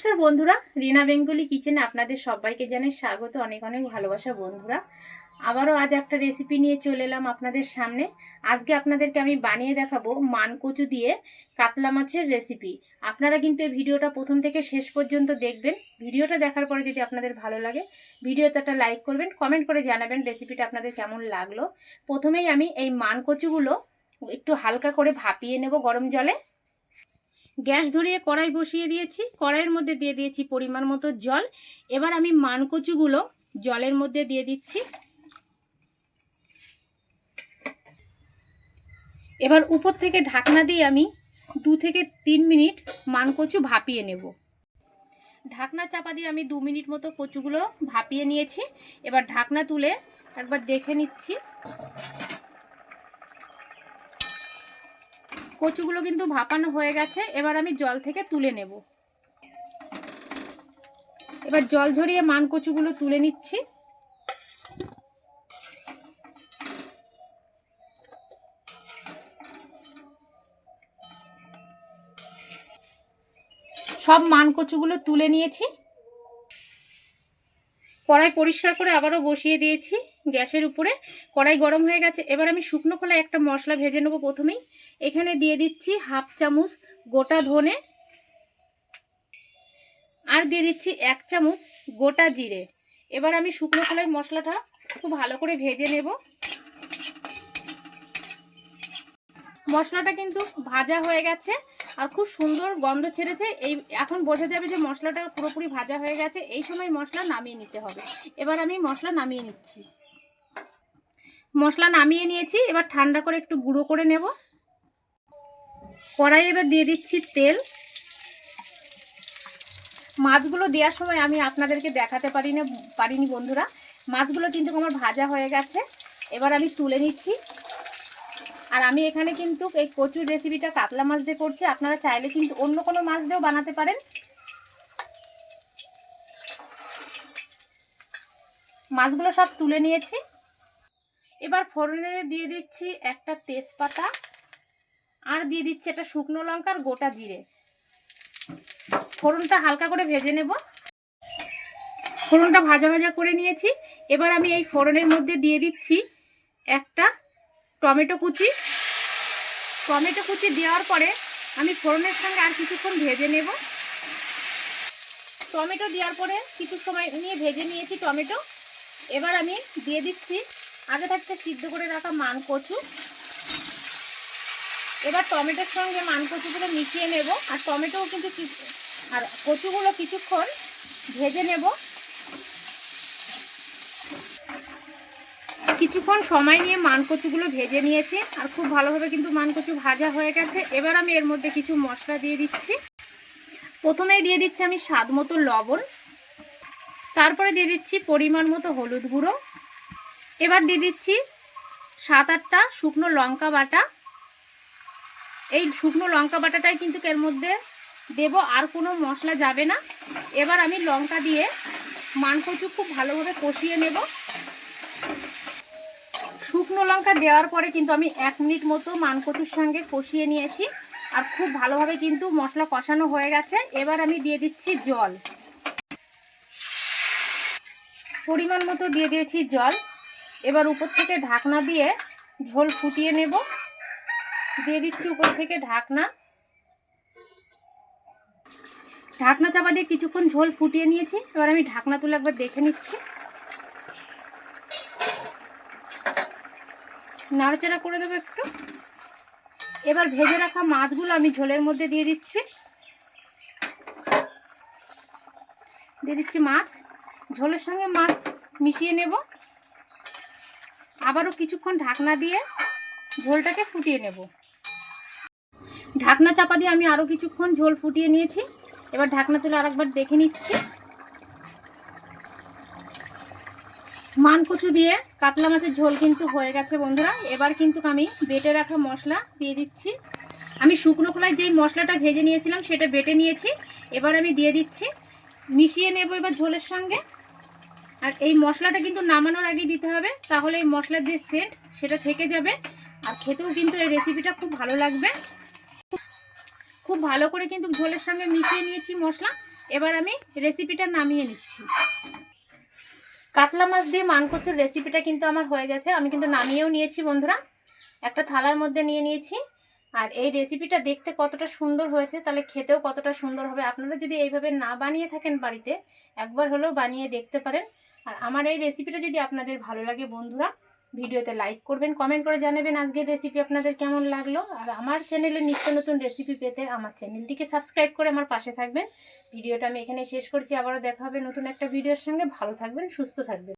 নমস্কার বন্ধুরা। রিনা বেঙ্গলি কিচেনে আপনাদের সবাইকে জানাই স্বাগত, অনেক অনেক ভালোবাসা বন্ধুরা। আবারও আজ একটা রেসিপি নিয়ে চলে এলাম আপনাদের সামনে। আজকে আপনাদেরকে আমি বানিয়ে দেখাবো মানকচু দিয়ে কাতলা মাছের রেসিপি আপনারা কিন্তু এই ভিডিওটা প্রথম থেকে শেষ পর্যন্ত দেখবেন। ভিডিওটা দেখার পরে যদি আপনাদের ভালো লাগে, ভিডিওতে একটা লাইক করবেন কমেন্ট করে জানাবেন রেসিপিটা আপনাদের কেমন লাগল। প্রথমেই আমি এই মানকচুগুলো একটু হালকা করে ভাপিয়ে নেব গরম জলে। গ্যাস ধরিয়ে কড়াই বসিয়ে দিয়েছি। কড়াইয়ের মধ্যে দিয়ে দিয়েছি পরিমাণ মতো জল। এবার আমি মানকচুগুলো জলের মধ্যে দিয়ে দিচ্ছি। এবার উপর থেকে ঢাকনা দিয়ে আমি দু থেকে তিন মিনিট মানকচু ভাপিয়ে নেব। ঢাকনা চাপা দিয়ে আমি দু মিনিট মতো কচুগুলো ভাপিয়ে নিয়েছি। এবার ঢাকনা তুলে একবার দেখে নিচ্ছি। কচুগুলো কিন্তু ভাপানো হয়ে গেছে। এবার আমি জল থেকে তুলে নেব। এবার জল ঝরিয়ে মান কচুগুলো তুলে নিচ্ছি। সব মান কচুগুলো তুলে নিয়েছি। কড়াই পরিষ্কার করে আবারও বসিয়ে দিয়েছি গ্যাসের উপরে। কড়াই গরম হয়ে গেছে। এবার আমি শুকনো খোলায় একটা মশলা ভেজে নেব প্রথমেই। এখানে দিয়ে দিচ্ছি হাফ চামচ গোটা ধনে আর দিয়ে দিচ্ছি এক চামচ গোটা জিরে। এবার আমি শুকনো খোলায় মশলাটা খুব ভালো করে ভেজে নেব। মশলাটা কিন্তু ভাজা হয়ে গেছে। আর খুব সুন্দর গন্ধ ছেড়েছে। এই, এখন বোঝা যাবে যে মশলাটা পুরোপুরি ভাজা হয়ে গেছে। এই সময় মশলা নামিয়ে নিতে হবে। এবার আমি মশলা নামিয়ে নিচ্ছি। মশলা নামিয়ে নিয়েছি। এবার ঠান্ডা করে একটু গুঁড়ো করে নেব। কড়াই এবার দিয়ে দিচ্ছি তেল। মাছগুলো দেওয়ার সময় আমি আপনাদেরকে দেখাতে পারি না পারিনি বন্ধুরা। মাছগুলো কিন্তু আমার ভাজা হয়ে গেছে। এবার আমি তুলে নিচ্ছি। আর আমি এখানে কিন্তু এই কচুর রেসিপিটা কাতলা মাছ দিয়ে করছি। আপনারা চাইলে কিন্তু অন্য কোনো মাছ দিয়েও বানাতে পারেন। মাছগুলো সব তুলে নিয়েছি। এবার ফোড়নে দিয়ে দিচ্ছি একটা তেজপাতা আর দিয়ে দিচ্ছি একটা শুকনো লঙ্কার গোটা জিরে। ফোড়নটা হালকা করে ভেজে নেব। ফোড়নটা ভাজা ভাজা করে নিয়েছি। এবার আমি এই ফোড়নের মধ্যে দিয়ে দিচ্ছি একটা টমেটো কুচি। টমেটো কুচি দেওয়ার পরে আমি ফোড়নের সঙ্গে আর কিছুক্ষণ ভেজে নেব। টমেটো দেওয়ার পরে কিছু সময় নিয়ে ভেজে নিয়েছি টমেটো। এবার আমি দিয়ে দিচ্ছি আগে থাকতে সিদ্ধ করে রাখা মান কচু এবার টমেটোর সঙ্গে মান কচুগুলো মিশিয়ে নেব। আর টমেটোও কিন্তু আর কচুগুলো কিছুক্ষণ ভেজে নেব। কিছুক্ষণ সময় নিয়ে মানকচুগুলো ভেজে নিয়েছি আর খুব ভালোভাবে কিন্তু মানকচু ভাজা হয়ে গেছে। এবার আমি এর মধ্যে কিছু মশলা দিয়ে দিচ্ছি। প্রথমেই দিয়ে দিচ্ছি আমি স্বাদ মতো লবণ। তারপরে দিয়ে দিচ্ছি পরিমাণ মতো হলুদ গুঁড়ো। এবার দিয়ে দিচ্ছি সাত আটটা শুকনো লঙ্কা বাটা। এই শুকনো লঙ্কা বাটাটাই কিন্তু এর মধ্যে দেব, আর কোনো মশলা যাবে না। এবার আমি লঙ্কা দিয়ে মানকচু খুব ভালোভাবে কষিয়ে নেব। শুকনো লঙ্কা দেওয়ার পরে কিন্তু আমি এক মিনিট মতো মানকচুর সঙ্গে কষিয়ে নিয়েছি। আর খুব ভালোভাবে কিন্তু মশলা কষানো হয়ে গেছে। এবার আমি দিয়ে দিচ্ছি জল। পরিমাণ মতো দিয়ে দিয়েছি জল। এবার উপর থেকে ঢাকনা দিয়ে ঝোল ফুটিয়ে নেব। দিয়ে দিচ্ছি উপর থেকে ঢাকনা। ঢাকনা চাপা দিয়ে কিছুক্ষণ ঝোল ফুটিয়ে নিয়েছি। এবার আমি ঢাকনা তুলে একবার দেখে নিচ্ছি। নাড়াচাড়া করে দেবো একটু। এবার ভেজে রাখা মাছগুলো আমি ঝোলের মধ্যে দিয়ে দিচ্ছি। দিয়ে দিচ্ছি মাছ। ঝোলের সঙ্গে মাছ মিশিয়ে নেব। আবারও কিছুক্ষণ ঢাকনা দিয়ে ঝোলটাকে ফুটিয়ে নেব। ঢাকনা চাপা দিয়ে আমি আরও কিছুক্ষণ ঝোল ফুটিয়ে নিয়েছি। এবার ঢাকনা তুলে আরেকবার দেখে নিচ্ছি। মানকচু দিয়ে কাতলা মাছের ঝোল কিন্তু হয়ে গেছে বন্ধুরা। এবার কিন্তু আমি বেটে রাখা মশলা দিয়ে দিচ্ছি। আমি শুকনো খোলায় যেই মশলাটা ভেজে নিয়েছিলাম সেটা বেটে নিয়েছি। এবার আমি দিয়ে দিচ্ছি। মিশিয়ে নেব এবার ঝোলের সঙ্গে। আর এই মশলাটা কিন্তু নামানোর আগে দিতে হবে। তাহলে এই মশলার যে সেন্ট সেটা থেকে যাবে। আর খেতেও কিন্তু এই রেসিপিটা খুব ভালো লাগবে। খুব ভালো করে কিন্তু ঝোলের সঙ্গে মিশিয়ে নিয়েছি মশলা। এবার আমি রেসিপিটা নামিয়ে নিচ্ছি। কাতলা মাছ দিয়ে মানকচুর রেসিপিটা কিন্তু আমার হয়ে গেছে। আমি কিন্তু নামিয়েও নিয়েছি বন্ধুরা। একটা থালার মধ্যে নিয়ে নিয়েছি। আর এই রেসিপিটা দেখতে কতটা সুন্দর হয়েছে, তাহলে খেতেও কতটা সুন্দর হবে। আপনারা যদি এইভাবে না বানিয়ে থাকেন বাড়িতে, একবার হলেও বানিয়ে দেখতে পারেন। আর আমার এই রেসিপিটা যদি আপনাদের ভালো লাগে বন্ধুরা ভিডিওতে লাইক করবেন কমেন্ট করে জানাবেন আজকের রেসিপি আপনাদের কেমন লাগল। আর আমার চ্যানেলে নিত্য নতুন রেসিপি পেতে আমার চ্যানেলটিকে সাবস্ক্রাইব করে আমার পাশে থাকবেন। ভিডিওটা আমি এখানে শেষ করছি, আবারও দেখা হবে নতুন একটা ভিডিওর সঙ্গে। ভালো থাকবেন, সুস্থ থাকবেন।